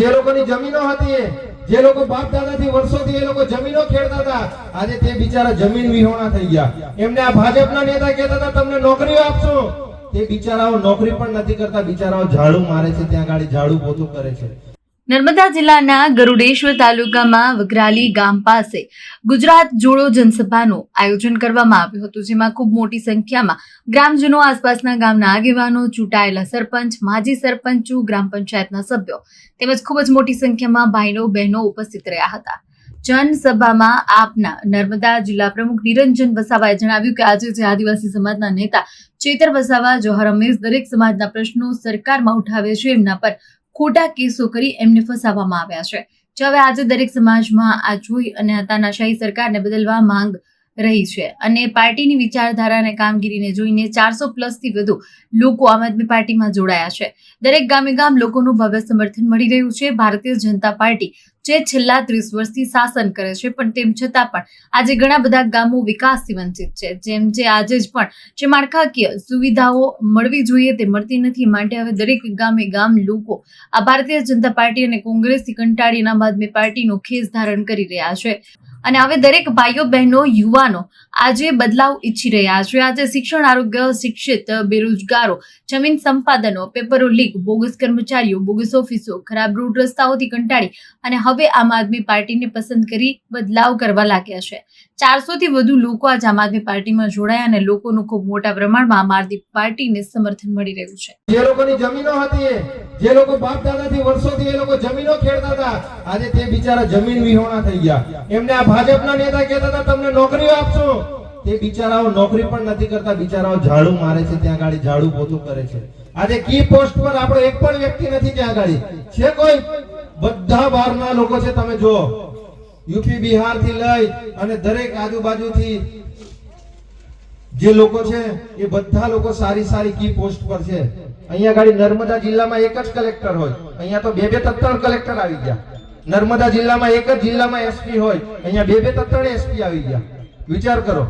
જે લોકોની જમીનો હતી, જે લોકો બાપ દાદાથી વર્ષોથી એ લોકો જમીનો ખેડતા હતા, આજે તે બિચારા જમીન વિહોણા થઈ ગયા. એમને આ ભાજપના નેતા કહેતા હતા, તમને નોકરીઓ આપશો. તે બિચારાઓ નોકરી પણ નથી કરતા, બિચારાઓ ઝાડુ મારે છે, ત્યાં ગાડી ઝાડુ પોતું કરે છે. નર્મદા જિલ્લાના ગરુડેશ્વર તાલુકામાં વઘરાલી ગામ પાસે ગુજરાત જોડો જનસભાનું આયોજન કરવામાં આવ્યું હતું, જેમાં ખૂબ મોટી સંખ્યામાં ગ્રામજનો, આસપાસના ગામના આગેવાનો, ચૂંટાયેલા સરપંચ, માજી સરપંચો, ગ્રામ પંચાયતના સભ્યો તેમજ ખૂબ જ મોટી સંખ્યામાં ભાઈઓ, બહેનો ઉપસ્થિત રહ્યા હતા. જનસભામાં આપના નર્મદા જિલ્લા પ્રમુખ નિરંજન વસાવાએ જણાવ્યું કે આજે જે આદિવાસી સમાજના નેતા ચેતર વસાવા, જોહર અમેશ દરેક સમાજના પ્રશ્નો સરકારમાં ઉઠાવે છે, એમના પર ખોટા કેસો કરી એમને ફસાવવામાં આવ્યા છે. જે હવે આજે દરેક સમાજમાં આ જોઈ અને આ તાનાશાહી સરકારને બદલવા માંગ રહી છે. અને પાર્ટીની વિચારધારા અને કામગીરીને જોઈને ચારસો પ્લસથી વધુ લોકો આમ આદમી પાર્ટીમાં જોડાયા છે. દરેક ગામે ગામ લોકોનું ભવ્ય સમર્થન મળી રહ્યું છે. ભારતીય જનતા પાર્ટી જે છેલ્લા ત્રીસ વર્ષથી શાસન કરે છે, પણ તેમ છતાં પણ આજે ઘણા બધા ગામો વિકાસથી વંચિત છે. જેમ જે આજે જ પણ જે માળખાકીય સુવિધાઓ મળવી જોઈએ તે મળતી નથી. માટે હવે દરેક ગામે ગામ લોકો આ ભારતીય જનતા પાર્ટી અને કોંગ્રેસથી કંટાળીને આમ આદમી પાર્ટીનો ખેસ ધારણ કરી રહ્યા છે. અને હવે દરેક ભાઈઓ, બહેનો, યુવાનો આજે બદલાવ ઈચ્છી રહ્યા છે. આજે શિક્ષણ આરોગ્ય, શિક્ષિત, બેરોજગારો, જમીન સંપાદનો, પેપરો લીક, બોગસ કર્મચારીઓ, બોગસ ઓફિસો, ખરાબ રોડ રસ્તાઓથી કંટાળી અને હવે આમ આદમી પાર્ટીને પસંદ કરી બદલાવ કરવા લાગ્યા છે. ચારસોથી વધુ લોકો આજ આમ આદમી પાર્ટીમાં જોડાયા અને લોકોનું ખૂબ મોટા પ્રમાણમાં આમ આદમી પાર્ટીને સમર્થન મળી રહ્યું છે. જે લોકોની જમીનો હતી જે લોકો બાપ દાદાથી વર્ષોથી એ લોકો જમીનો ખેડતા હતા, આજે તે બિચારા જમીન વિહોણા થઈ ગયા. એમને આ ભાજપના નેતા કહેતા હતા, તમને નોકરીઓ આપશો. તે બિચારાઓ નોકરી પણ નથી કરતા, બિચારાઓ ઝાડુ મારે છે, ત્યાં ગાડી ઝાડુ પોતું કરે છે. આજે કી પોસ્ટ પર આપણો એક પણ વ્યક્તિ નથી ત્યાં ગાડી. છે કોઈ? બધા બહારના લોકો છે, તમે જુઓ. યુપી બિહારથી લઈ અને દરેક આજુબાજુથી જે લોકો છે, એ બધા લોકો સારી સારી કી પોસ્ટ પર છે. અહીંયા ગાડી નર્મદા જિલ્લામાં એક જ કલેક્ટર હોય. અહીંયા તો બે બે ત્રણ કલેક્ટર આવી ગયા. નર્મદા જિલ્લામાં એક જ જિલ્લામાં એસપી હોય. અહીંયા બે બે ત્રણ એસપી આવી ગયા. વિચાર કરો.